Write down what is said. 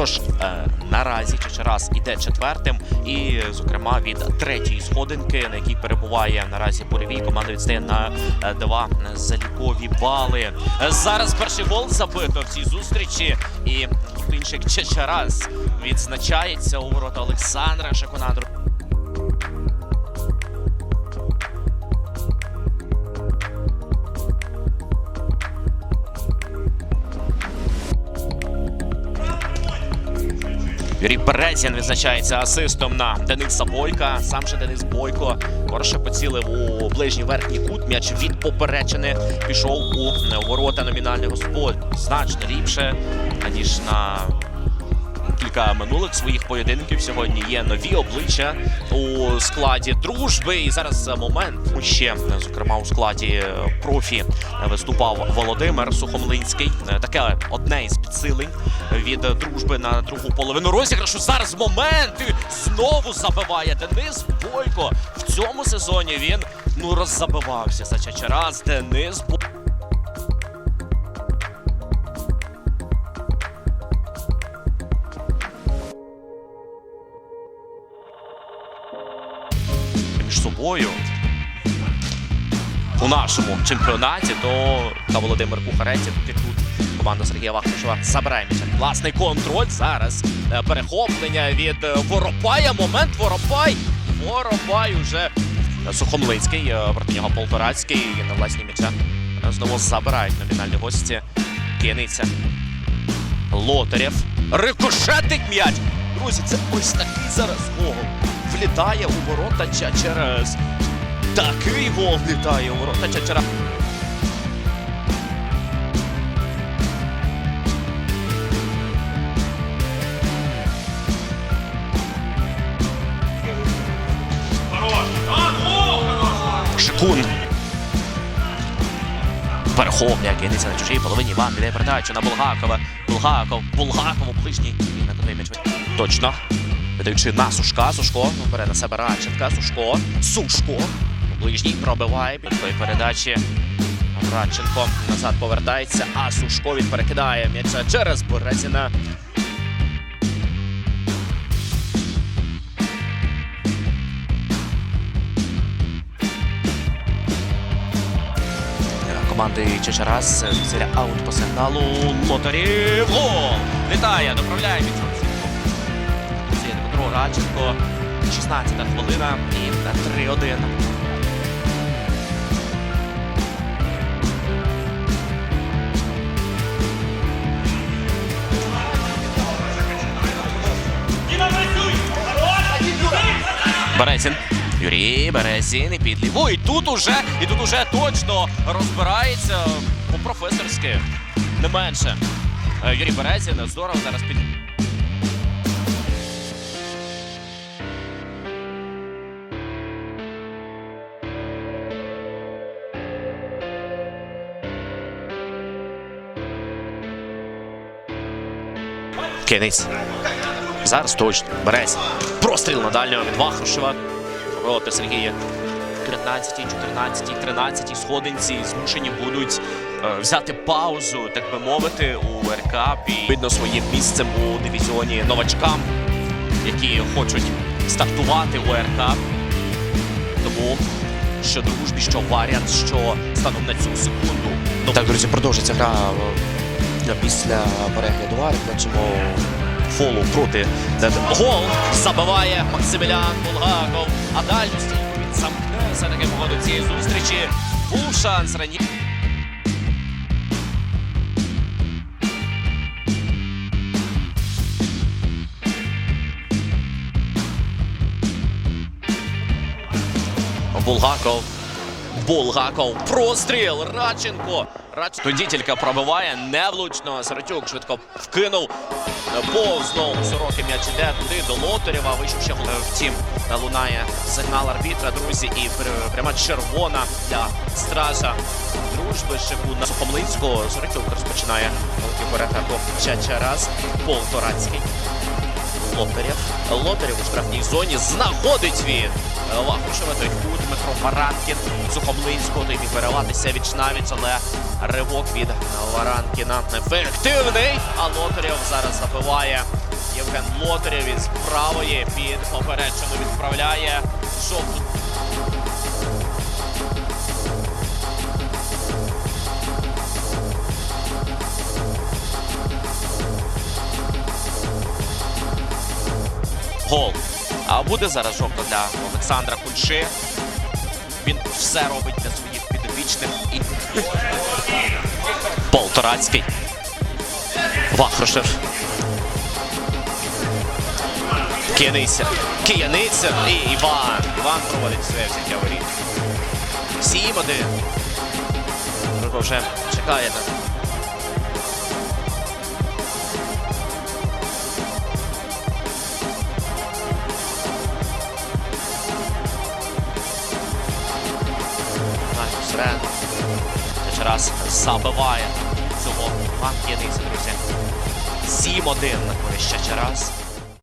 Тож е, наразі Чечерас іде четвертим, і, зокрема, від третьої сходинки, на якій перебуває наразі Буревій, команда відстає на е, два залікові бали. Е, Зараз перший гол забито в цій зустрічі, і інший Чечерас відзначається у ворота Олександра Шаконадру. Юрій Березін відзначається асистом на Дениса Бойка. Сам же Денис Бойко хороше поцілив у ближній верхній кут. М'яч від поперечини пішов у ворота номінального господ. Значно ліпше, аніж на кілька минулих своїх поєдинків. Сьогодні є нові обличчя у складі дружби. І зараз момент ще, зокрема, у складі е, профі виступав Володимир Сухомлинський. Е, Таке одне із підсилень від дружби на другу половину розіграшу. Зараз момент і знову забиває Денис Бойко. В цьому сезоні він ну роззабивався за Чачарас. Денис Бойко. Між собою у нашому чемпіонаті, то та Володимир Кухарецький тут команда Сергія Вахрушева забирає м'яч. Власний контроль зараз. е, Перехоплення від е, Воропая. Момент Воропай. Воропай уже Сухомлинський. е, Проти нього Полторацький на власній м'яча. Знову забирають номінальні гості. Кинеться. Лотарєв. Рикошетить м'яч. Друзі, це ось такий зараз гол. Влітає у ворота Чачерес. Такий гол влітає у ворота Чачера. Шикун. Верховня кинеться на чужій половині. Іван віддає передачу на Булгакова. Булгаков, Булгаков у ближній. Точно. Видаючи на Сушка. Сушко. Ну, бере на себе Радченка. Сушко. Сушко. Ближній пробиває. Під тої передачі. Радченко назад повертається, а Сушко він перекидає м'яча через Березіна. команди Чечерас після аут по сигналу Лотарів. Гол! Літає, доправляє від Радченко. 16-та хвилина і 3-1. Березін. Юрій Березін і під ліву. І тут уже, і тут уже точно розбирається по-професорськи. Не менше. Е, Юрій Березін здорово зараз під. Кінець. Зараз точно. Березь. Простріл на дальнього від Вахрушева. Проти Сергія. 13, 14, 13 сходинці змушені будуть е, взяти паузу, так би мовити, у РК і видно своїм місцем у дивізіоні новачкам, які хочуть стартувати у РК. Тому що дружбі, що варіант, що станом на цю секунду. Так, друзі, продовжиться гра е, після перегляду. Бачимо фолу проти гол забиває Максимілян Булгаков. А стійку він замкне все таки по ходу цієї зустрічі. Був шанс раніше. Булгаков. Булгаков. Простріл. Радченко. Радченко. Тоді тільки пробиває невлучно. Сиротюк швидко вкинув. Повз знову сороки м'яч іде туди до Лотарєва. Вийшов ще. Втім, лунає сигнал арбітра, друзі, і пряма червона для стража дружби Шикуна Сухомлинського. Сиротюк розпочинає великий перетаку Чачарас. Полторацький. Лотарєв. Лотарєв у штрафній зоні знаходить він. Вахрушева, той кут, Дмитро Варанкін, Сухомлинського, той міг вириватися від навіч, але ривок від Варанкіна ефективний. А Лотарєв зараз забиває Євген Лотарєв із правої під попереджену відправляє жовту. Гол. А буде зараз жовта для Олександра Кульши. Він все робить для своїх підопічних. І... Полторацький. Вахрушев. Кияниця. Кияниця і Іван. Іван проводить своє взяття воріт. Сім один. Вже чекає на. Ще забиває цього Іван Кияниця, друзі. 7-1 на ще раз.